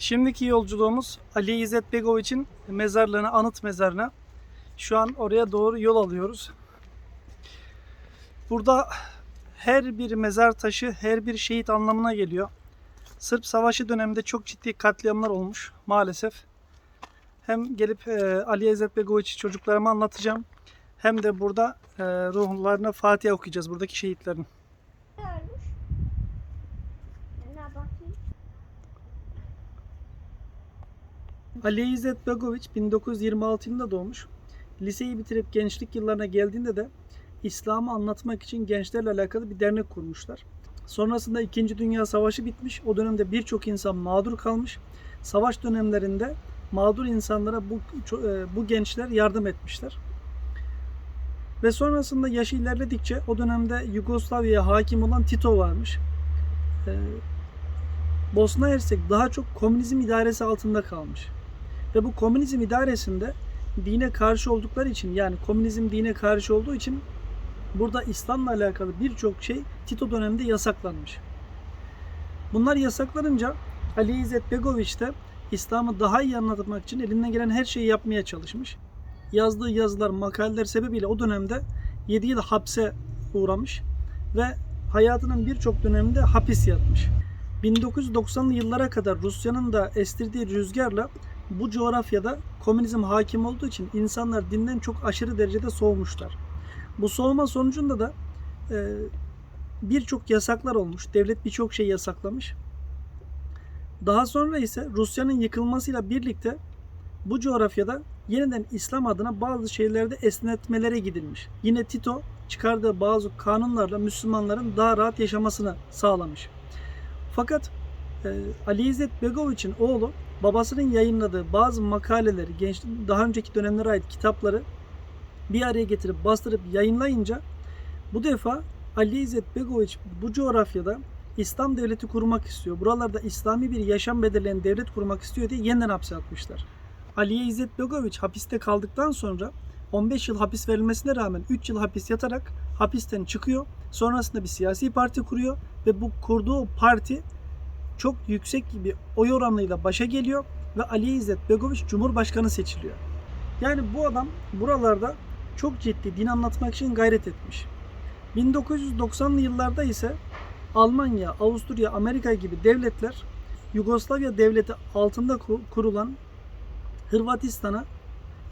Şimdiki yolculuğumuz Ali İzzet Begoviç'in mezarlığına, anıt mezarına. Şu an oraya doğru yol alıyoruz. Burada her bir mezar taşı her bir şehit anlamına geliyor. Sırp Savaşı döneminde çok ciddi katliamlar olmuş maalesef. Hem gelip e, Ali İzzet Begoviç'i çocuklarıma anlatacağım. Hem de burada e, ruhlarına Fatiha okuyacağız buradaki şehitlerin. ölmüş. Ne bakayım? Ali İzzet Begoviç 1926 yılında doğmuş. Liseyi bitirip gençlik yıllarına geldiğinde de İslam'ı anlatmak için gençlerle alakalı bir dernek kurmuşlar. Sonrasında 2. Dünya Savaşı bitmiş. O dönemde birçok insan mağdur kalmış. Savaş dönemlerinde mağdur insanlara bu e, bu gençler yardım etmişler. Ve sonrasında yaşı ilerledikçe o dönemde Yugoslavya'ya hakim olan Tito varmış. Ee, Bosna Hersek daha çok komünizm idaresi altında kalmış. Ve bu komünizm idaresinde dine karşı oldukları için yani komünizm dine karşı olduğu için burada İslam'la alakalı birçok şey Tito döneminde yasaklanmış. Bunlar yasaklanınca Ali İzzet Begoviç de İslam'ı daha iyi anlatmak için elinden gelen her şeyi yapmaya çalışmış. Yazdığı yazılar, makaleler sebebiyle o dönemde 7 yıl hapse uğramış ve hayatının birçok döneminde hapis yatmış. 1990'lı yıllara kadar Rusya'nın da estirdiği rüzgarla bu coğrafyada komünizm hakim olduğu için insanlar dinden çok aşırı derecede soğumuşlar. Bu soğuma sonucunda da e, birçok yasaklar olmuş. Devlet birçok şey yasaklamış. Daha sonra ise Rusya'nın yıkılmasıyla birlikte bu coğrafyada yeniden İslam adına bazı şeylerde esnetmelere gidilmiş. Yine Tito çıkardığı bazı kanunlarla Müslümanların daha rahat yaşamasını sağlamış. Fakat e, Ali İzzet Begoviç'in oğlu babasının yayınladığı bazı makaleleri, genç daha önceki dönemlere ait kitapları bir araya getirip bastırıp yayınlayınca bu defa Ali İzzet Begoviç bu coğrafyada İslam devleti kurmak istiyor. Buralarda İslami bir yaşam belirleyen devlet kurmak istiyor diye yeniden hapse atmışlar. Ali İzzet Begoviç hapiste kaldıktan sonra 15 yıl hapis verilmesine rağmen 3 yıl hapis yatarak hapisten çıkıyor. Sonrasında bir siyasi parti kuruyor ve bu kurduğu parti çok yüksek bir oy oranıyla başa geliyor ve Ali İzzet Begoviç Cumhurbaşkanı seçiliyor. Yani bu adam buralarda çok ciddi din anlatmak için gayret etmiş. 1990'lı yıllarda ise Almanya, Avusturya, Amerika gibi devletler Yugoslavya devleti altında ku- kurulan Hırvatistan'a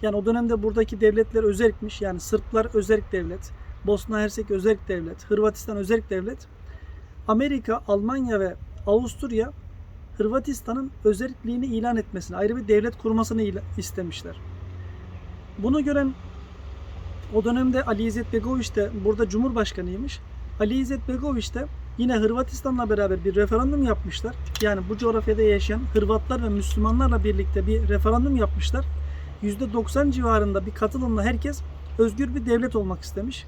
yani o dönemde buradaki devletler özerkmiş. Yani Sırplar özerk devlet, Bosna Hersek özerk devlet, Hırvatistan özerk devlet. Amerika, Almanya ve Avusturya Hırvatistan'ın özerkliğini ilan etmesini, ayrı bir devlet kurmasını istemişler. Bunu gören o dönemde Ali İzzet Begoviç de burada Cumhurbaşkanıymış. Ali İzzet Begoviç de yine Hırvatistan'la beraber bir referandum yapmışlar. Yani bu coğrafyada yaşayan Hırvatlar ve Müslümanlarla birlikte bir referandum yapmışlar. %90 civarında bir katılımla herkes özgür bir devlet olmak istemiş.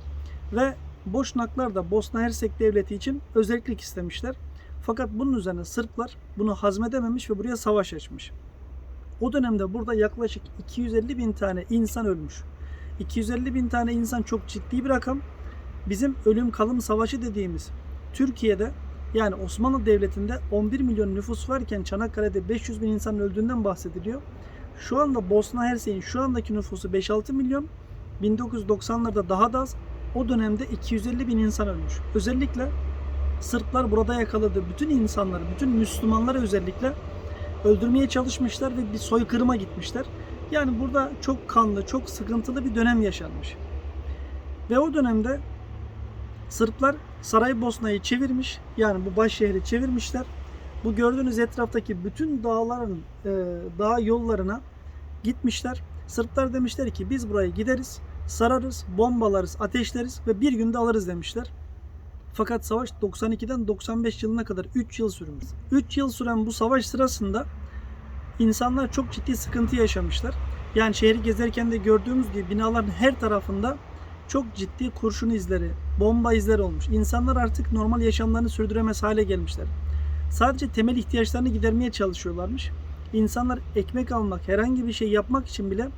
Ve Boşnaklar da Bosna Hersek devleti için özellik istemişler. Fakat bunun üzerine Sırplar bunu hazmedememiş ve buraya savaş açmış. O dönemde burada yaklaşık 250 bin tane insan ölmüş. 250 bin tane insan çok ciddi bir rakam. Bizim ölüm kalım savaşı dediğimiz Türkiye'de yani Osmanlı Devleti'nde 11 milyon nüfus varken Çanakkale'de 500 bin insan öldüğünden bahsediliyor. Şu anda Bosna Hersek'in şu andaki nüfusu 5-6 milyon. 1990'larda daha da az. O dönemde 250 bin insan ölmüş. Özellikle Sırplar burada yakaladığı bütün insanları, bütün Müslümanları özellikle öldürmeye çalışmışlar ve bir soykırıma gitmişler. Yani burada çok kanlı, çok sıkıntılı bir dönem yaşanmış. Ve o dönemde Sırplar Saraybosna'yı çevirmiş. Yani bu baş şehri çevirmişler. Bu gördüğünüz etraftaki bütün dağların, e, dağ yollarına gitmişler. Sırplar demişler ki biz buraya gideriz, sararız, bombalarız, ateşleriz ve bir günde alırız demişler. Fakat savaş 92'den 95 yılına kadar 3 yıl sürmüş. 3 yıl süren bu savaş sırasında insanlar çok ciddi sıkıntı yaşamışlar. Yani şehri gezerken de gördüğümüz gibi binaların her tarafında çok ciddi kurşun izleri, bomba izleri olmuş. İnsanlar artık normal yaşamlarını sürdüremez hale gelmişler. Sadece temel ihtiyaçlarını gidermeye çalışıyorlarmış. İnsanlar ekmek almak, herhangi bir şey yapmak için bile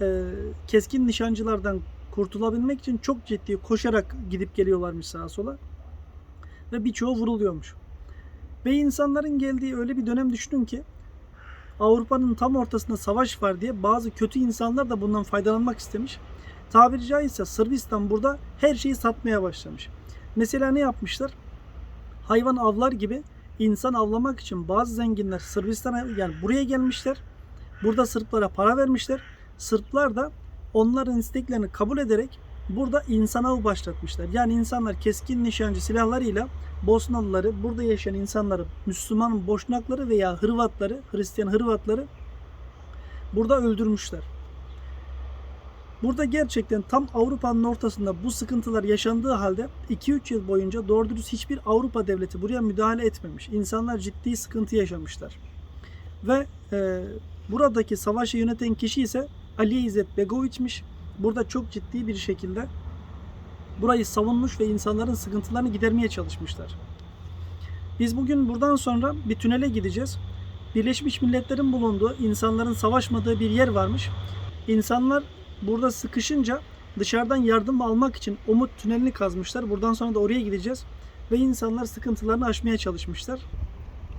e, keskin nişancılardan kurtulabilmek için çok ciddi koşarak gidip geliyorlarmış sağa sola. Ve birçoğu vuruluyormuş. Ve insanların geldiği öyle bir dönem düşünün ki Avrupa'nın tam ortasında savaş var diye bazı kötü insanlar da bundan faydalanmak istemiş. Tabiri caizse Sırbistan burada her şeyi satmaya başlamış. Mesela ne yapmışlar? Hayvan avlar gibi insan avlamak için bazı zenginler Sırbistan'a yani buraya gelmişler. Burada Sırplara para vermişler. Sırplar da onların isteklerini kabul ederek burada insan avı başlatmışlar. Yani insanlar keskin nişancı silahlarıyla Bosnalıları, burada yaşayan insanları, Müslüman Boşnakları veya Hırvatları, Hristiyan Hırvatları burada öldürmüşler. Burada gerçekten tam Avrupa'nın ortasında bu sıkıntılar yaşandığı halde 2-3 yıl boyunca doğru dürüst hiçbir Avrupa devleti buraya müdahale etmemiş. İnsanlar ciddi sıkıntı yaşamışlar. Ve e, buradaki savaşı yöneten kişi ise Ali İzzet Begoviç'miş. Burada çok ciddi bir şekilde burayı savunmuş ve insanların sıkıntılarını gidermeye çalışmışlar. Biz bugün buradan sonra bir tünele gideceğiz. Birleşmiş Milletler'in bulunduğu, insanların savaşmadığı bir yer varmış. İnsanlar burada sıkışınca dışarıdan yardım almak için Umut tünelini kazmışlar. Buradan sonra da oraya gideceğiz. Ve insanlar sıkıntılarını aşmaya çalışmışlar.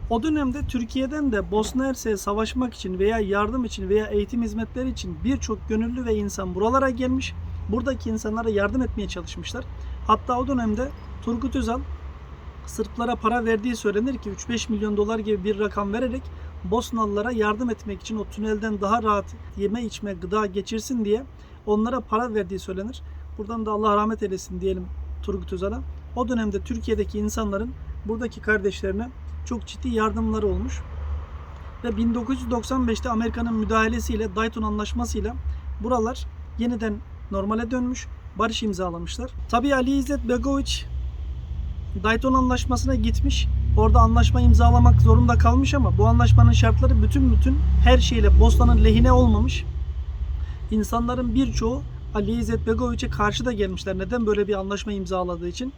O dönemde Türkiye'den de Bosna Hersek'e savaşmak için veya yardım için veya eğitim hizmetleri için birçok gönüllü ve insan buralara gelmiş. Buradaki insanlara yardım etmeye çalışmışlar. Hatta o dönemde Turgut Özal Sırplara para verdiği söylenir ki 3-5 milyon dolar gibi bir rakam vererek Bosnalılara yardım etmek için o tünelden daha rahat yeme içme gıda geçirsin diye onlara para verdiği söylenir. Buradan da Allah rahmet eylesin diyelim Turgut Özal'a. O dönemde Türkiye'deki insanların buradaki kardeşlerine çok ciddi yardımları olmuş. Ve 1995'te Amerika'nın müdahalesiyle Dayton Anlaşması'yla buralar yeniden normale dönmüş, barış imzalamışlar. Tabii Ali İzzet Begoviç Dayton Anlaşması'na gitmiş. Orada anlaşma imzalamak zorunda kalmış ama bu anlaşmanın şartları bütün bütün her şeyle Bosna'nın lehine olmamış. İnsanların birçoğu Ali İzzet Begoviç'e karşı da gelmişler. Neden böyle bir anlaşma imzaladığı için.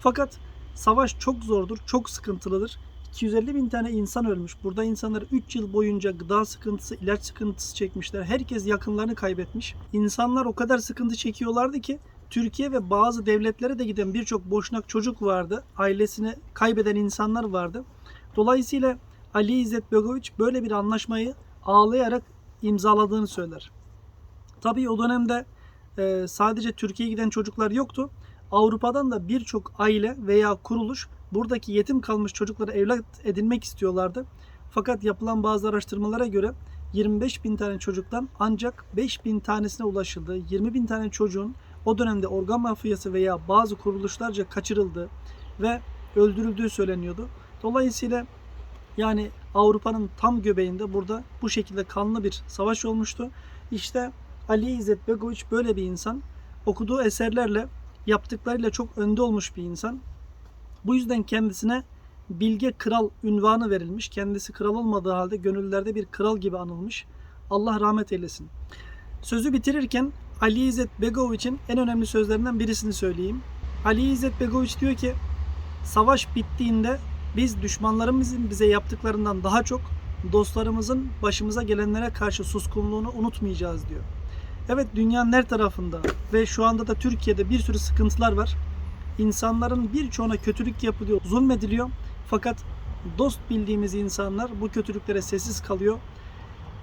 Fakat savaş çok zordur, çok sıkıntılıdır. 250 bin tane insan ölmüş. Burada insanlar 3 yıl boyunca gıda sıkıntısı, ilaç sıkıntısı çekmişler. Herkes yakınlarını kaybetmiş. İnsanlar o kadar sıkıntı çekiyorlardı ki Türkiye ve bazı devletlere de giden birçok boşnak çocuk vardı. Ailesini kaybeden insanlar vardı. Dolayısıyla Ali İzzet Begoviç böyle bir anlaşmayı ağlayarak imzaladığını söyler. Tabii o dönemde e, sadece Türkiye'ye giden çocuklar yoktu. Avrupa'dan da birçok aile veya kuruluş buradaki yetim kalmış çocukları evlat edinmek istiyorlardı. Fakat yapılan bazı araştırmalara göre 25 bin tane çocuktan ancak 5 bin tanesine ulaşıldı. 20 bin tane çocuğun o dönemde organ mafyası veya bazı kuruluşlarca kaçırıldığı ve öldürüldüğü söyleniyordu. Dolayısıyla yani Avrupa'nın tam göbeğinde burada bu şekilde kanlı bir savaş olmuştu. İşte Ali İzzet Begoviç böyle bir insan. Okuduğu eserlerle, yaptıklarıyla çok önde olmuş bir insan. Bu yüzden kendisine Bilge Kral ünvanı verilmiş. Kendisi kral olmadığı halde gönüllerde bir kral gibi anılmış. Allah rahmet eylesin. Sözü bitirirken Ali İzzet Begoviç'in en önemli sözlerinden birisini söyleyeyim. Ali İzzet Begoviç diyor ki savaş bittiğinde biz düşmanlarımızın bize yaptıklarından daha çok dostlarımızın başımıza gelenlere karşı suskunluğunu unutmayacağız diyor. Evet dünyanın her tarafında ve şu anda da Türkiye'de bir sürü sıkıntılar var. İnsanların birçoğuna kötülük yapılıyor, zulmediliyor. Fakat dost bildiğimiz insanlar bu kötülüklere sessiz kalıyor.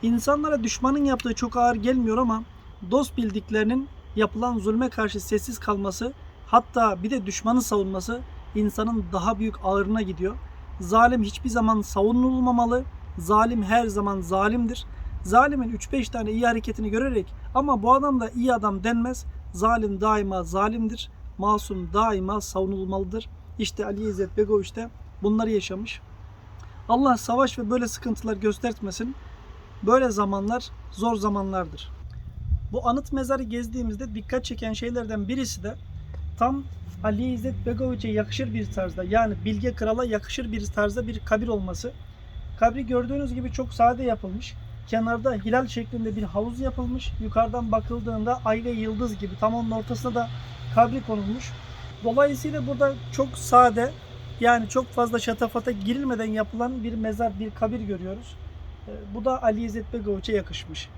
İnsanlara düşmanın yaptığı çok ağır gelmiyor ama dost bildiklerinin yapılan zulme karşı sessiz kalması hatta bir de düşmanı savunması insanın daha büyük ağırına gidiyor. Zalim hiçbir zaman savunulmamalı. Zalim her zaman zalimdir. Zalimin 3-5 tane iyi hareketini görerek ama bu adam da iyi adam denmez. Zalim daima zalimdir. Masum daima savunulmalıdır. İşte Ali İzzet Begoviç de bunları yaşamış. Allah savaş ve böyle sıkıntılar göstermesin. Böyle zamanlar zor zamanlardır. Bu anıt mezarı gezdiğimizde dikkat çeken şeylerden birisi de tam Ali İzzet Begoviç'e yakışır bir tarzda yani Bilge Kral'a yakışır bir tarzda bir kabir olması. Kabri gördüğünüz gibi çok sade yapılmış. Kenarda hilal şeklinde bir havuz yapılmış. Yukarıdan bakıldığında ay ve yıldız gibi tam onun ortasına da kabri konulmuş. Dolayısıyla burada çok sade yani çok fazla şatafata girilmeden yapılan bir mezar, bir kabir görüyoruz. Ee, Bu da Ali İzzet Begoviç'e yakışmış.